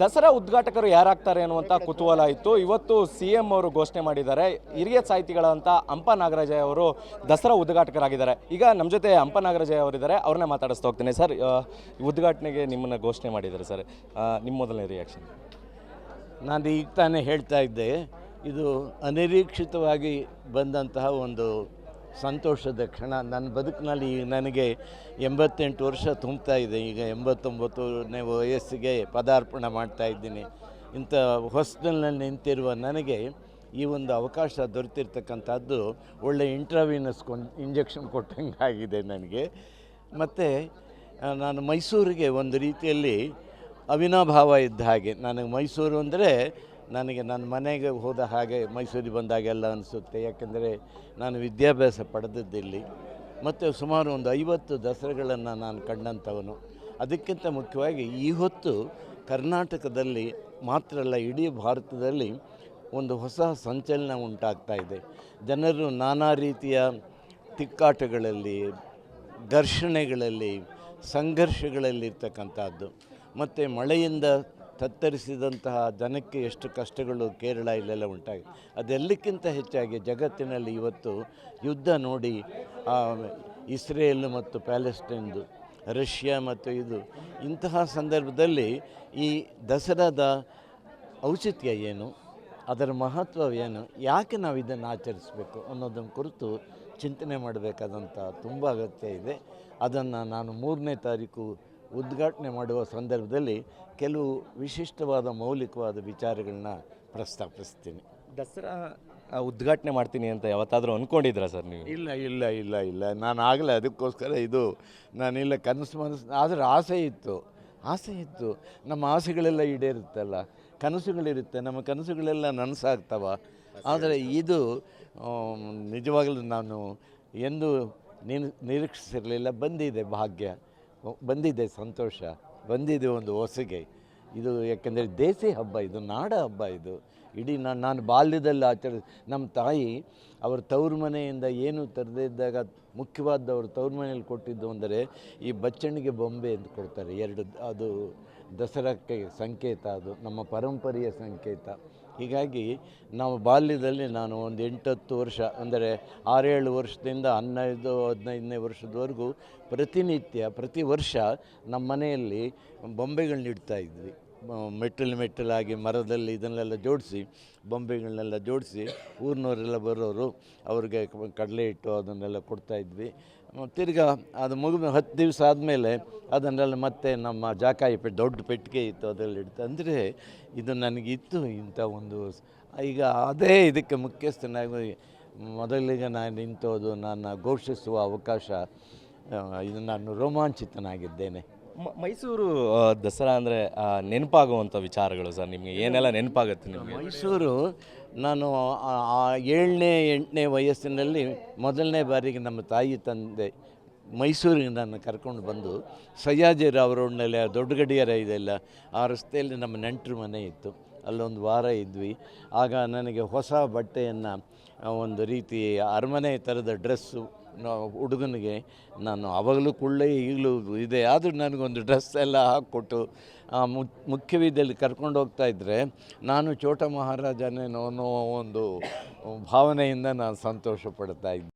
ದಸರಾ ಉದ್ಘಾಟಕರು ಯಾರಾಗ್ತಾರೆ ಅನ್ನುವಂಥ ಕುತೂಹಲ ಇತ್ತು. ಇವತ್ತು ಸಿ ಎಂ ಅವರು ಘೋಷಣೆ ಮಾಡಿದ್ದಾರೆ. ಹಿರಿಯ ಸಾಹಿತಿಗಳಂತ ಅಂಪ ನಾಗರಾಜಯ್ಯ ಅವರು ದಸರಾ ಉದ್ಘಾಟಕರಾಗಿದ್ದಾರೆ. ಈಗ ನಮ್ಮ ಜೊತೆ ಅಂಪ ನಾಗರಾಜಯ್ಯ ಅವರಿದ್ದಾರೆ. ಅವ್ರನ್ನ ಮಾತಾಡಿಸ್ತಾ ಹೋಗ್ತೀನಿ. ಸರ್ ಉದ್ಘಾಟನೆಗೆ ನಿಮ್ಮನ್ನು ಘೋಷಣೆ ಮಾಡಿದ್ದಾರೆ ಸರ್. ನಿಮ್ಮ ಮೊದಲನೇ ರಿಯಾಕ್ಷನ್ ನಾನು ಈಗ ತಾನೇ ಹೇಳ್ತಾ ಇದ್ದೆ. ಇದು ಅನಿರೀಕ್ಷಿತವಾಗಿ ಬಂದಂತಹ ಒಂದು ಸಂತೋಷದ ಕ್ಷಣ. ನನ್ನ ಬದುಕಿನಲ್ಲಿ ಈಗ ನನಗೆ ಎಂಬತ್ತೆಂಟು ವರ್ಷ ತುಂಬ್ತಾ ಇದೆ. ಈಗ ಎಂಬತ್ತೊಂಬತ್ತನೇ ವಯಸ್ಸಿಗೆ ಪದಾರ್ಪಣೆ ಮಾಡ್ತಾ ಇದ್ದೀನಿ. ಇಂಥ ಹೊಸ್ಟೆಲ್ನಲ್ಲಿ ನಿಂತಿರುವ ನನಗೆ ಈ ಒಂದು ಅವಕಾಶ ದೊರೆತಿರ್ತಕ್ಕಂಥದ್ದು ಒಳ್ಳೆ ಇಂಟ್ರಾವಿನಸ್ ಕೊಂಡ್ ಇಂಜೆಕ್ಷನ್ ಕೊಟ್ಟಂಗೆ ಆಗಿದೆ ನನಗೆ. ಮತ್ತು ನಾನು ಮೈಸೂರಿಗೆ ಒಂದು ರೀತಿಯಲ್ಲಿ ಅವಿನಾಭಾವ ಇದ್ದ ಹಾಗೆ. ನನಗೆ ಮೈಸೂರು ಅಂದರೆ ನನಗೆ ನನ್ನ ಮನೆಗೆ ಹೋದ ಹಾಗೆ ಮೈಸೂರಿಗೆ ಬಂದಾಗೆಲ್ಲ ಅನಿಸುತ್ತೆ. ಯಾಕೆಂದರೆ ನಾನು ವಿದ್ಯಾಭ್ಯಾಸ ಪಡೆದದ್ದಿಲ್ಲಿ. ಮತ್ತು ಸುಮಾರು ಒಂದು ಐವತ್ತು ದಸರೆಗಳನ್ನು ನಾನು ಕಂಡಂಥವನು. ಅದಕ್ಕಿಂತ ಮುಖ್ಯವಾಗಿ ಈ ಹೊತ್ತು ಕರ್ನಾಟಕದಲ್ಲಿ ಮಾತ್ರ ಅಲ್ಲ, ಇಡೀ ಭಾರತದಲ್ಲಿ ಒಂದು ಹೊಸ ಸಂಚಲನ ಉಂಟಾಗ್ತಾ ಇದೆ. ಜನರು ನಾನಾ ರೀತಿಯ ತಿಕ್ಕಾಟಗಳಲ್ಲಿ, ಘರ್ಷಣೆಗಳಲ್ಲಿ, ಸಂಘರ್ಷಗಳಲ್ಲಿರ್ತಕ್ಕಂಥದ್ದು. ಮತ್ತು ಮಳೆಯಿಂದ ತತ್ತರಿಸಿದಂತಹ ಜನಕ್ಕೆ ಎಷ್ಟು ಕಷ್ಟಗಳು ಕೇರಳ ಇಲ್ಲೆಲ್ಲ ಉಂಟಾಗಿ. ಅದೆಲ್ಲಕ್ಕಿಂತ ಹೆಚ್ಚಾಗಿ ಜಗತ್ತಿನಲ್ಲಿ ಇವತ್ತು ಯುದ್ಧ ನೋಡಿ ಇಸ್ರೇಲ್ ಮತ್ತು ಪ್ಯಾಲೆಸ್ಟೈನ್ದು, ರಷ್ಯಾ ಮತ್ತು ಇದು, ಇಂತಹ ಸಂದರ್ಭದಲ್ಲಿ ಈ ದಸರಾದ ಔಚಿತ್ಯ ಏನು, ಅದರ ಮಹತ್ವವೇನು, ಯಾಕೆ ನಾವು ಇದನ್ನು ಆಚರಿಸಬೇಕು ಅನ್ನೋದನ್ನು ಕುರಿತು ಚಿಂತನೆ ಮಾಡಬೇಕಾದಂಥ ತುಂಬ ಅಗತ್ಯ ಇದೆ. ಅದನ್ನು ನಾನು ಮೂರನೇ ತಾರೀಕು ಉದ್ಘಾಟನೆ ಮಾಡುವ ಸಂದರ್ಭದಲ್ಲಿ ಕೆಲವು ವಿಶಿಷ್ಟವಾದ ಮೌಲಿಕವಾದ ವಿಚಾರಗಳನ್ನ ಪ್ರಸ್ತಾಪಿಸ್ತೀನಿ. ದಸರಾ ಉದ್ಘಾಟನೆ ಮಾಡ್ತೀನಿ ಅಂತ ಯಾವತ್ತಾದರೂ ಅಂದ್ಕೊಂಡಿದ್ರಾ ಸರ್ ನೀವು? ಇಲ್ಲ ಇಲ್ಲ ಇಲ್ಲ ಇಲ್ಲ. ನಾನು ಆಗಲೇ ಅದಕ್ಕೋಸ್ಕರ ಇದು ನಾನಿಲ್ಲ ಕನಸು ಮನಸ್ಸು ಆದರೆ ಆಸೆ ಇತ್ತು. ಆಸೆ ಇತ್ತು. ನಮ್ಮ ಆಸೆಗಳೆಲ್ಲ ಈಡೇರುತ್ತಲ್ಲ. ಕನಸುಗಳಿರುತ್ತೆ. ನಮ್ಮ ಕನಸುಗಳೆಲ್ಲ ನನಸಾಗ್ತವ. ಆದರೆ ಇದು ನಿಜವಾಗಲೂ ನಾನು ಎಂದು ನಿನ್ ನಿರೀಕ್ಷಿಸಿರಲಿಲ್ಲ. ಬಂದಿದೆ ಭಾಗ್ಯ. ಬಂದಿದೆ ಸಂತೋಷ. ಬಂದಿದೆ ಒಂದು ಹೊಸಿಗೆ ಇದು ಯಾಕೆಂದರೆ ದೇಸಿ ಹಬ್ಬ ಇದು, ನಾಡ ಹಬ್ಬ ಇದು. ಇಡೀ ನಾನು ನಾನು ಬಾಲ್ಯದಲ್ಲಿ ಆಚರಿಸ್, ನಮ್ಮ ತಾಯಿ ಅವ್ರ ತವ್ರ ಮನೆಯಿಂದ ಏನು ತರದೇ ಇದ್ದಾಗ ಮುಖ್ಯವಾದ ಅವರು ತವ್ರ ಮನೆಯಲ್ಲಿ ಕೊಟ್ಟಿದ್ದು ಅಂದರೆ ಈ ಬಚ್ಚಣಿಗೆ ಬೊಂಬೆ ಅಂತ ಕೊಡ್ತಾರೆ. ಎರಡು, ಅದು ದಸರಾಕ್ಕೆ ಸಂಕೇತ ಅದು, ನಮ್ಮ ಪರಂಪರೆಯ ಸಂಕೇತ. ಹೀಗಾಗಿ ನಾವು ಬಾಲ್ಯದಲ್ಲಿ ನಾನು ಒಂದು ಎಂಟತ್ತು ವರ್ಷ, ಅಂದರೆ ಆರೇಳು ವರ್ಷದಿಂದ ಹನ್ನೈದು, ಹದಿನೈದನೇ ವರ್ಷದವರೆಗೂ ಪ್ರತಿನಿತ್ಯ, ಪ್ರತಿ ವರ್ಷ ನಮ್ಮ ಮನೆಯಲ್ಲಿ ಬೊಂಬೆಗಳನ್ನ ಇಡ್ತಾ ಇದ್ವಿ. ಮ- ಮೆಟ್ಟಲು ಮೆಟ್ಟಲಾಗಿ ಮರದಲ್ಲಿ ಇದನ್ನೆಲ್ಲ ಜೋಡಿಸಿ, ಬೊಂಬೆಗಳನ್ನೆಲ್ಲ ಜೋಡಿಸಿ ಊರಿನವರೆಲ್ಲ ಬರೋರು ಅವ್ರಿಗೆ ಕಡಲೆ ಹಿಟ್ಟು ಅದನ್ನೆಲ್ಲ ಕೊಡ್ತಾ ಇದ್ವಿ. ಮ- ತಿರ್ಗಾ ಅದು ಮುಗಿದ ಹತ್ತು ದಿವಸ ಆದಮೇಲೆ ಅದನ್ನೆಲ್ಲ ಮತ್ತೆ ನಮ್ಮ ಜಾಕಾಯಿ ಪೆಟ್ಟು ದೊಡ್ಡ ಪೆಟ್ಟಿಗೆ ಇತ್ತು ಅದರಲ್ಲಿ ಇಡ್ತು, ಅಂದರೆ ಇದು ನನಗಿತ್ತು ಇಂಥ ಒಂದು ಈಗ ಅದೇ ಇದಕ್ಕೆ ಮುಖ್ಯಸ್ಥನಾಗಿ ಮೊದಲಿಗೆ ನಾನು ನಿಂತೋದು ನಾನು ಘೋಷಿಸುವ ಅವಕಾಶ ಇದು ನಾನು ರೋಮಾಂಚಿತನಾಗಿದ್ದೇನೆ. ಮೈಸೂರು ದಸರಾ ಅಂದರೆ ನೆನಪಾಗುವಂಥ ವಿಚಾರಗಳು ಸರ್, ನಿಮಗೆ ಏನೆಲ್ಲ ನೆನಪಾಗುತ್ತೆ ನಿಮಗೆ? ಮೈಸೂರು, ನಾನು, ಆ- ಏಳನೇ, ಎಂಟನೇ ವಯಸ್ಸಿನಲ್ಲಿ ಮೊದಲನೇ ಬಾರಿಗೆ ನಮ್ಮ ತಾಯಿ ತಂದೆ ಮೈಸೂರಿಗೆ ನಾನು ಕರ್ಕೊಂಡು ಬಂದು ಸಯ್ಯಾಜಿರಾವ್ ರೋಡ್ನಲ್ಲಿ ದೊಡ್ಡ ಗಡಿಯಾರ ಇದೆಲ್ಲ ಆ ರಸ್ತೆಯಲ್ಲಿ ನಮ್ಮ ನೆಂಟರು ಮನೆ ಇತ್ತು. ಅಲ್ಲೊಂದು ವಾರ ಇದ್ವಿ. ಆಗ ನನಗೆ ಹೊಸ ಬಟ್ಟೆಯನ್ನು ಒಂದು ರೀತಿ ಅರಮನೆ ಥರದ ಡ್ರೆಸ್ಸು ಹುಡುಗನಿಗೆ, ನಾನು ಆವಾಗಲೂ ಕೂಡಲೇ ಈಗಲೂ ಇದೆ, ಆದರೂ ನನಗೊಂದು ಡ್ರೆಸ್ ಎಲ್ಲ ಹಾಕ್ಕೊಟ್ಟು ಮುಖ್ಯ ಬೀದಿಯಲ್ಲಿ ಕರ್ಕೊಂಡು ಹೋಗ್ತಾ ಇದ್ದರೆ ನಾನು ಚೋಟ ಮಹಾರಾಜನೇನೋ ಅನ್ನೋ ಒಂದು ಭಾವನೆಯಿಂದ ನಾನು ಸಂತೋಷ ಪಡ್ತಾ ಇದ್ದೆ.